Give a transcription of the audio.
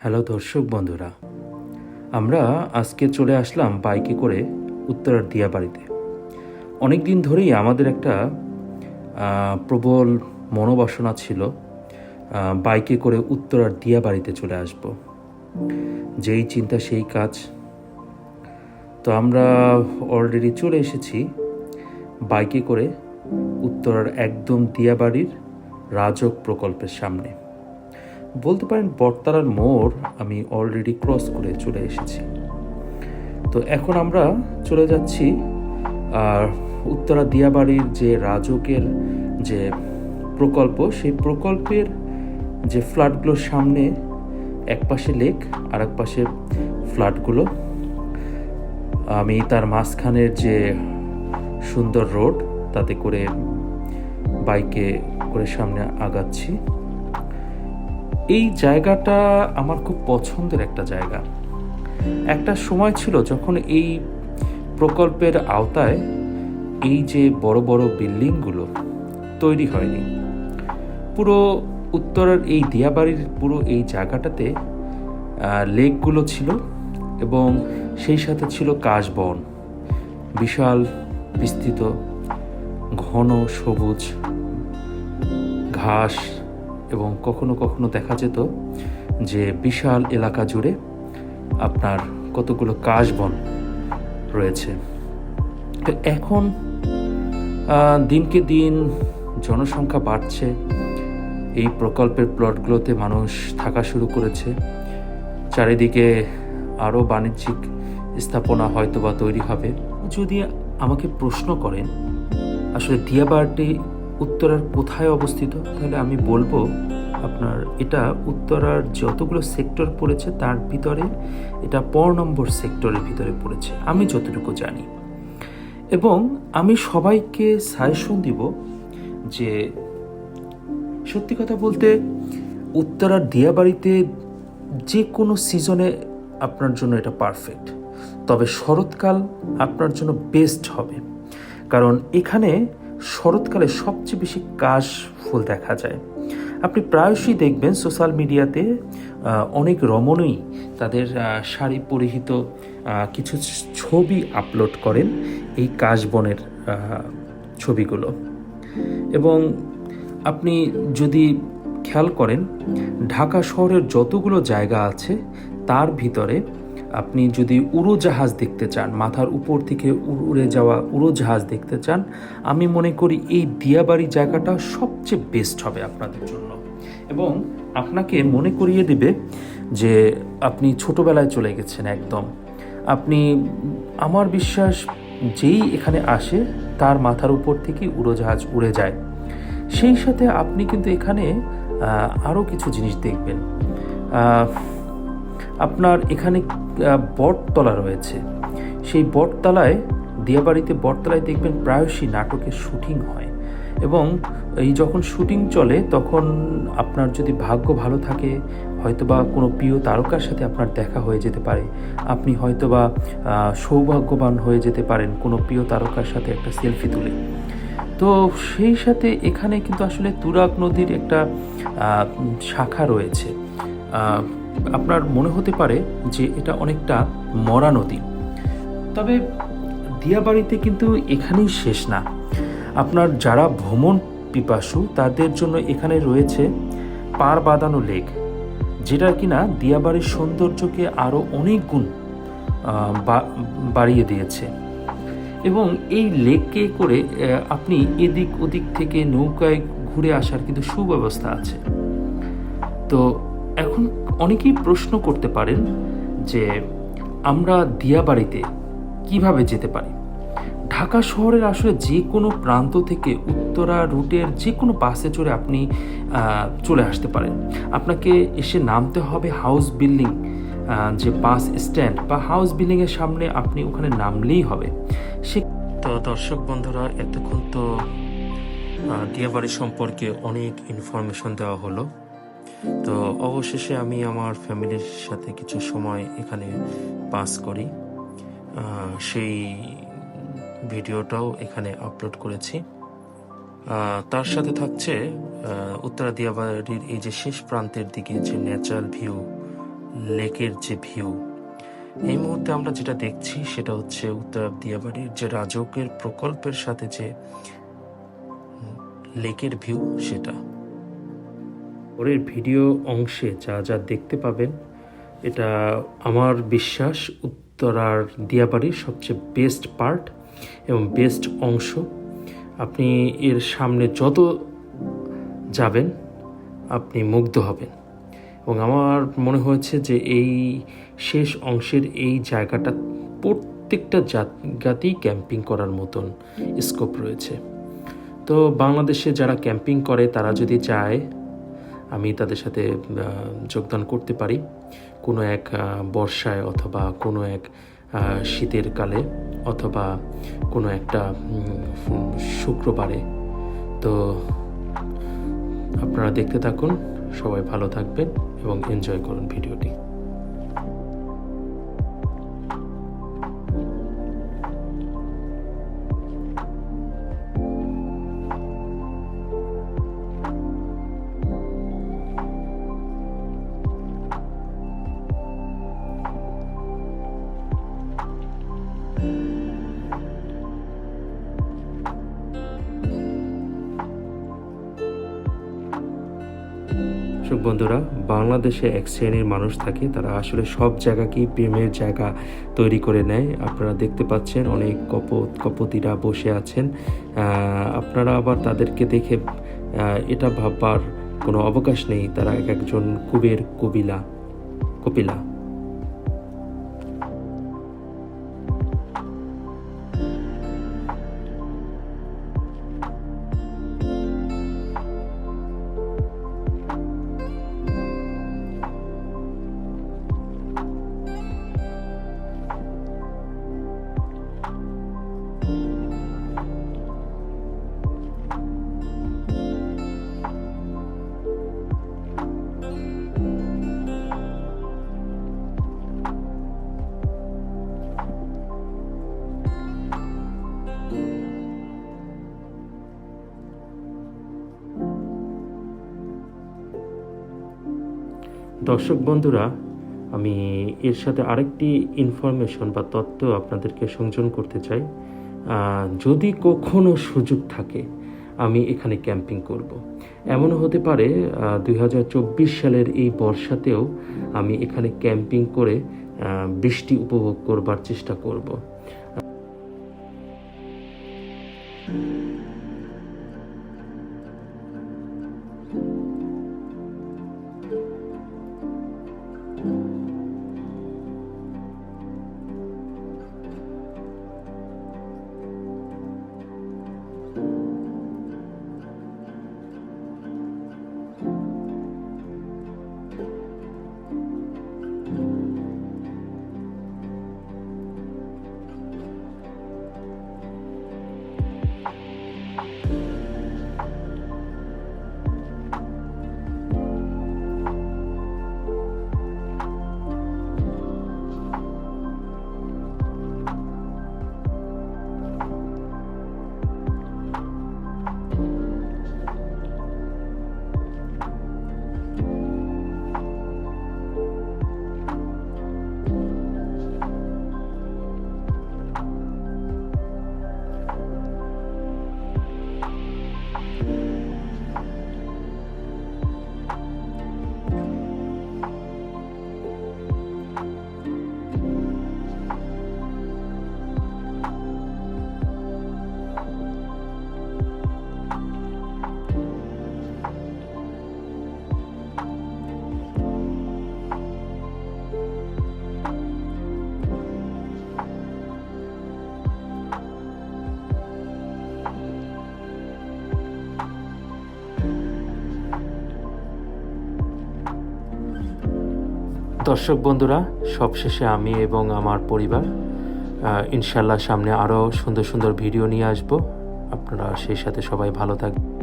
Hello দর্শক বন্ধুরা, আমরা আজকে চলে আসলাম বাইকে করে উত্তরার দিয়াবাড়িতে। অনেক দিন ধরেই আমাদের একটা প্রবল মনোবাসনা ছিল বাইকে করে উত্তরার দিয়াবাড়িতে চলে আসব। যেই চিন্তা, সেই কাজ। তো আমরা অলরেডি চলে এসেছি বাইকে করে উত্তরার একদম দিয়াবাড়ির রাজক প্রকল্পের সামনে। বলতে পারেন বটতলার মোড় আমি অলরেডি ক্রস করে চলে এসেছি। তো এখন আমরা চলে যাচ্ছি, আর উত্তরা দিয়াবাড়ির যে রাজকের যে প্রকল্প, সেই প্রকল্পের যে ফ্ল্যাটগুলোর সামনে, এক পাশে লেক আর এক পাশে ফ্ল্যাটগুলো। আমি তার মাঝখানের যে সুন্দর রোড, তাতে করে বাইকে করে সামনে আগাচ্ছি। এই জায়গাটা আমার খুব পছন্দের একটা জায়গা। একটা সময় ছিল যখন এই প্রকল্পের আওতায় এই যে বড় বড় বিল্ডিংগুলো তৈরি হয়নি। পুরো উত্তরের এই দিয়াবাড়ির পুরো এই জায়গাটাতে লেকগুলো ছিল এবং সেই সাথে ছিল কাশবন। বিশাল বিস্তৃত, ঘন, সবুজ, ঘাস এবং কখনো কখনো দেখা যেত যে বিশাল এলাকা জুড়ে আপনার কতগুলো কাশবন রয়েছে। তো এখন দিনকে দিন জনসংখ্যা বাড়ছে, এই প্রকল্পের প্লটগুলোতে মানুষ থাকা শুরু করেছে। চারিদিকে আরও বাণিজ্যিক স্থাপনা হয়তো বা তৈরি হবে। যদি আমাকে প্রশ্ন করেন, আসলে দিয়াবাড়িটি উত্তরার কোথায় অবস্থিত? তাহলে আমি বলব আপনার এটা উত্তরার যতগুলো সেক্টর পড়েছে তার ভিতরে এটা পর নম্বর সেক্টরের ভিতরে পড়েছে। আমি যতটুকু জানি। এবং আমি সবাইকে সাজেশন দিব যে সত্যি কথা বলতে উত্তরার দিয়াবাড়িতে যে কোনো সিজনে আপনার জন্য এটা পারফেক্ট তবে শরৎকাল আপনার জন্য বেস্ট হবে। কারণ এখানে শরৎকালে সবচেয়ে বেশি কাশ ফুল দেখা যায়। আপনি প্রায়শই দেখবেন সোশ্যাল মিডিয়াতে অনেক রমণী তাদের শাড়ি পরিহিত কিছু ছবি আপলোড করেন এই কাশবনের ছবিগুলো। এবং আপনি যদি খেয়াল করেন, ঢাকা শহরের যতগুলো জায়গা আছে, তার ভিতরে আপনি যদি উড়োজাহাজ দেখতে চান, মাথার উপর থেকে উড়- যাওয়া উড়োজাহাজ দেখতে চান, আমি মনে করি এই দিয়াবাড়ি জায়গাটা সবচেয়ে বেস্ট হবে আপনাদের জন্য। এবং আপনাকে মনে করিয়ে দেবে যে আপনি ছোটবেলায় চলে গেছেন একদম। আপনি, আমার বিশ্বাস যেই এখানে আসে, তার মাথার উপর থেকে উড়োজাহাজ উড়ে যায়। সেই সাথে আপনি কিন্তু এখানে আরও কিছু জিনিস দেখবেন। আপনার এখানে বটতলা রয়েছে। সেই বটতলায়, দিয়াবাড়িতে বটতলায় দেখবেন প্রায়শই নাটকের শুটিং হয়। এবং এই যখন শুটিং চলে, তখন আপনার যদি ভাগ্য ভালো থাকে, হয়তোবা কোনো প্রিয় তারকার সাথে আপনার দেখা হয়ে যেতে পারে। আপনি হয়তোবা সৌভাগ্যবান হয়ে যেতে পারেন কোনো প্রিয় তারকার সাথে একটা সেলফি তুলে। তো সেই সাথে এখানে কিন্তু আসলে তুরাগ নদীর একটা শাখা রয়েছে। আপনার মনে হতে পারে যে এটা অনেকটা মরা নদী। তবে দিয়াবাড়িতে কিন্তু এখানেই শেষ না। আপনার যারা ভ্রমণ পিপাসু, তাদের জন্য এখানে রয়েছে পার বাঁধানো লেক যেটা কিনা দিয়াবাড়ির সৌন্দর্যকে আরও অনেক গুণ বাড়িয়ে দিয়েছে। এবং এই লেককে করে আপনি এদিক ওদিক থেকে নৌকায় ঘুরে আসার কিন্তু সুব্যবস্থা আছে। তো এখন অনেকেই প্রশ্ন করতে পারেন যে আমরা দিয়াবাড়িতে কীভাবে যেতে পারি? ঢাকা শহরের আসলে যে কোনো প্রান্ত থেকে উত্তরা রুটের যে কোনো বাসে চড়ে আপনি চলে আসতে পারেন। আপনাকে এসে নামতে হবে হাউস বিল্ডিং যে বাস স্ট্যান্ড বা হাউস বিল্ডিংয়ের সামনে আপনি ওখানে নামলেই হবে। সে তো দর্শক বন্ধুরা, এতক্ষণ তো দিয়াবাড়ি সম্পর্কে অনেক ইনফরমেশন দেওয়া হলো। তো অবশেষে আমি আমার ফ্যামিলির সাথে কিছু সময় এখানে পাস করি। সেই ভিডিওটাও এখানে আপলোড করেছি। তার সাথে থাকছে উত্তরা দিয়াবাড়ির এই যে শেষ প্রান্তের দিকে যে ন্যাচারাল ভিউ লেকের যে ভিউ এই মুহূর্তে আমরা যেটা দেখছি সেটা হচ্ছে উত্তর দিয়াবাড়ির যে রাজকের প্রকল্পের সাথে যে লেকের ভিউ সেটা। পরের ভিডিও অংশে যা যা দেখতে পাবেন, এটা আমার বিশ্বাস উত্তরার দিয়াবাড়ির সবচেয়ে বেস্ট পার্ট এবং বেস্ট অংশ। আপনি এর সামনে যত যাবেন, আপনি মুগ্ধ হবেন। এবং আমার মনে হয়েছে যে এই শেষ অংশের এই জায়গাটা প্রত্যেকটা জায়গাতেই ক্যাম্পিং করার মতন স্কোপ রয়েছে। তো বাংলাদেশে যারা ক্যাম্পিং করে, তারা যদি চায় আমি তাদের সাথে যোগদান করতে পারি। কোনো এক বর্ষায় অথবা কোনো এক শীতের কালে অথবা কোনো একটা শুক্রবারে। তো আপনারা দেখতে থাকুন, সবাই ভালো থাকবেন এবং এনজয় করুন ভিডিওটি। দর্শক বন্ধুরা, বাংলাদেশে এক শ্রেণির মানুষ থাকে, তারা আসলে সব জায়গাকেই প্রেমের জায়গা তৈরি করে নেয়। আপনারা দেখতে পাচ্ছেন অনেক কপত, কপতিরা বসে আছেন। আপনারা আবার তাদেরকে দেখে এটা ভাববার কোনো অবকাশ নেই, তারা এক একজন কুবের কবিলা, কপিলা। দর্শক বন্ধুরা, আমি এর সাথে আরেকটি ইনফরমেশন বা তথ্য আপনাদেরকে সংযোজন করতে চাই যদি কখনো সুযোগ থাকে, আমি এখানে ক্যাম্পিং করব। এমনও হতে পারে দু হাজার চব্বিশ সালের এই বর্ষাতেও আমি এখানে ক্যাম্পিং করে বৃষ্টি উপভোগ করবার চেষ্টা করব। দর্শক বন্ধুরা, সবশেষে আমি এবং আমার পরিবার ইনশাল্লাহ সামনে আরও সুন্দর সুন্দর ভিডিও নিয়ে আসব। আপনারা সেই সাথে সবাই ভালো থাকবেন।